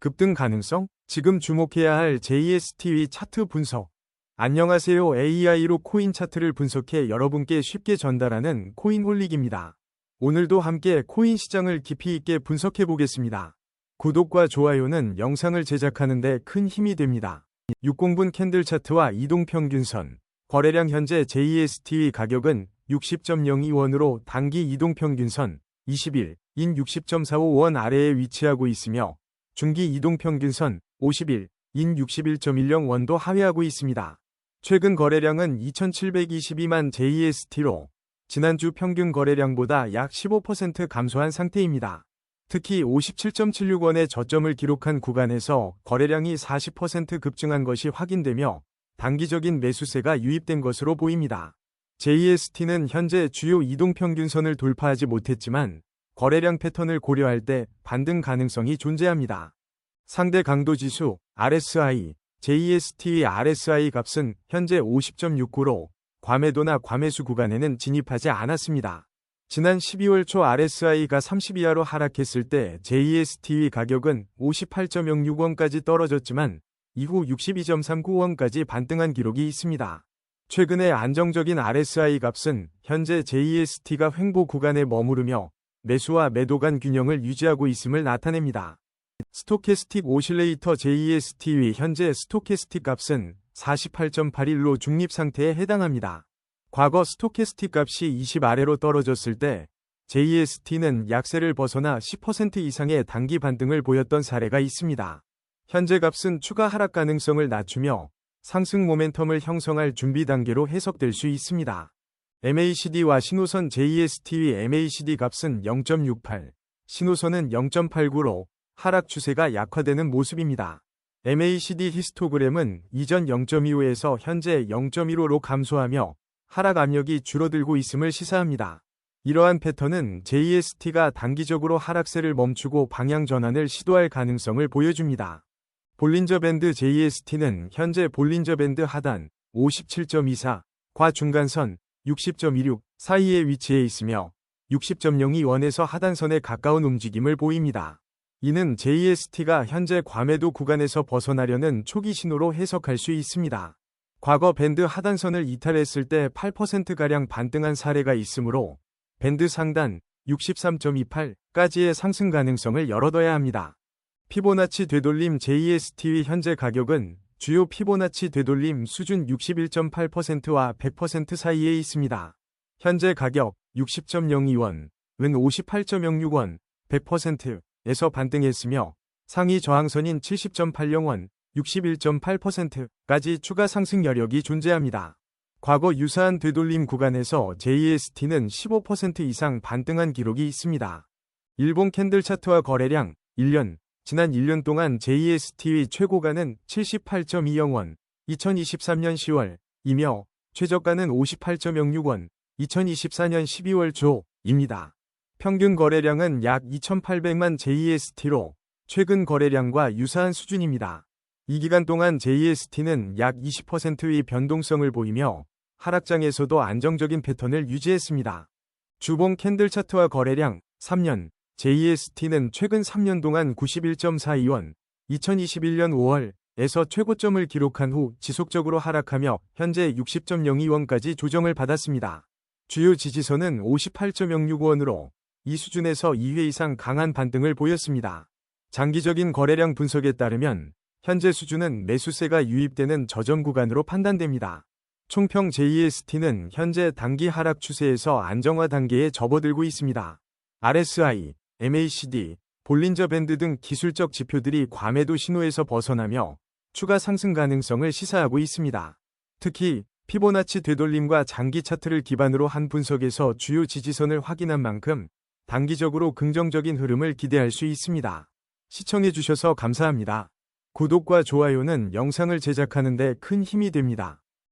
급등 가능성? 지금 주목해야 할 JSTV 차트 분석. 안녕하세요. AI로 코인 차트를 분석해 여러분께 쉽게 전달하는 코인홀릭입니다. 오늘도 함께 코인 시장을 깊이 있게 분석해 보겠습니다. 구독과 좋아요는 영상을 제작하는 데 큰 힘이 됩니다. 60분 캔들 차트와 이동평균선. 거래량 현재 JSTV 가격은 60.02원으로 단기 이동평균선 20일 인 60.45원 아래에 위치하고 있으며 중기 이동평균선 50일 인 61.10 원도 하회하고 있습니다. 최근 거래량은 2722만 JST로 지난주 평균 거래량보다 약 15% 감소한 상태입니다. 특히 57.76원의 저점을 기록한 구간에서 거래량이 40% 급증한 것이 확인되며 단기적인 매수세가 유입된 것으로 보입니다. JST는 현재 주요 이동평균선을 돌파하지 못했지만 거래량 패턴을 고려할 때 반등 가능성이 존재합니다. 상대 강도 지수 RSI, JST의 RSI 값은 현재 50.69로 과매도나 과매수 구간에는 진입하지 않았습니다. 지난 12월 초 RSI가 30 이하로 하락했을 때 JST의 가격은 58.06원까지 떨어졌지만 이후 62.39원까지 반등한 기록이 있습니다. 최근에 안정적인 RSI 값은 현재 JST가 횡보 구간에 머무르며 매수와 매도 간 균형을 유지하고 있음을 나타냅니다. 스토캐스틱 오실레이터 JST의 현재 스토캐스틱 값은 48.81로 중립 상태에 해당합니다. 과거 스토캐스틱 값이 20 아래로 떨어졌을 때 JST는 약세를 벗어나 10% 이상의 단기 반등을 보였던 사례가 있습니다. 현재 값은 추가 하락 가능성을 낮추며 상승 모멘텀을 형성할 준비 단계로 해석될 수 있습니다. MACD와 신호선 JST의 MACD 값은 0.68, 신호선은 0.89로 하락 추세가 약화되는 모습입니다. MACD 히스토그램은 이전 0.25에서 현재 0.15로 감소하며 하락 압력이 줄어들고 있음을 시사합니다. 이러한 패턴은 JST가 단기적으로 하락세를 멈추고 방향 전환을 시도할 가능성을 보여줍니다. 볼린저 밴드 JST는 현재 볼린저 밴드 하단 57.24, 과 중간선 60.16 사이에 위치해 있으며 60.02 원에서 하단선에 가까운 움직임을 보입니다. 이는 JST가 현재 과매도 구간에서 벗어나려는 초기 신호로 해석할 수 있습니다. 과거 밴드 하단선을 이탈했을 때 8%가량 반등한 사례가 있으므로 밴드 상단 63.28까지의 상승 가능성을 열어둬야 합니다. 피보나치 되돌림 JST의 현재 가격은 주요 피보나치 되돌림 수준 61.8%와 100% 사이에 있습니다. 현재 가격 60.02원, 은 58.06원, 100%, 에서 반등했으며 상위 저항선인 70.80원, 61.8%까지 추가 상승 여력이 존재합니다. 과거 유사한 되돌림 구간에서 JST는 15% 이상 반등한 기록이 있습니다. 일본 캔들 차트와 거래량 1년 지난 1년 동안 JST의 최고가는 78.20원 2023년 10월 이며 최저가는 58.06원 2024년 12월 조입니다. 평균 거래량은 약 2,800만 JST로 최근 거래량과 유사한 수준입니다. 이 기간 동안 JST는 약 20%의 변동성을 보이며 하락장에서도 안정적인 패턴을 유지했습니다. 주봉 캔들 차트와 거래량 3년 JST는 최근 3년 동안 91.42원 2021년 5월 에서 최고점을 기록한 후 지속적으로 하락하며 현재 60.02원까지 조정을 받았습니다. 주요 지지선은 58.06원으로 이 수준에서 2회 이상 강한 반등을 보였습니다. 장기적인 거래량 분석에 따르면 현재 수준은 매수세가 유입되는 저점 구간으로 판단됩니다. 총평 JST는 현재 단기 하락 추세에서 안정화 단계에 접어들고 있습니다. RSI, MACD, 볼린저 밴드 등 기술적 지표들이 과매도 신호에서 벗어나며 추가 상승 가능성을 시사하고 있습니다. 특히 피보나치 되돌림과 장기 차트를 기반으로 한 분석에서 주요 지지선을 확인한 만큼 단기적으로 긍정적인 흐름을 기대할 수 있습니다. 시청해주셔서 감사합니다. 구독과 좋아요는 영상을 제작하는 데 큰 힘이 됩니다.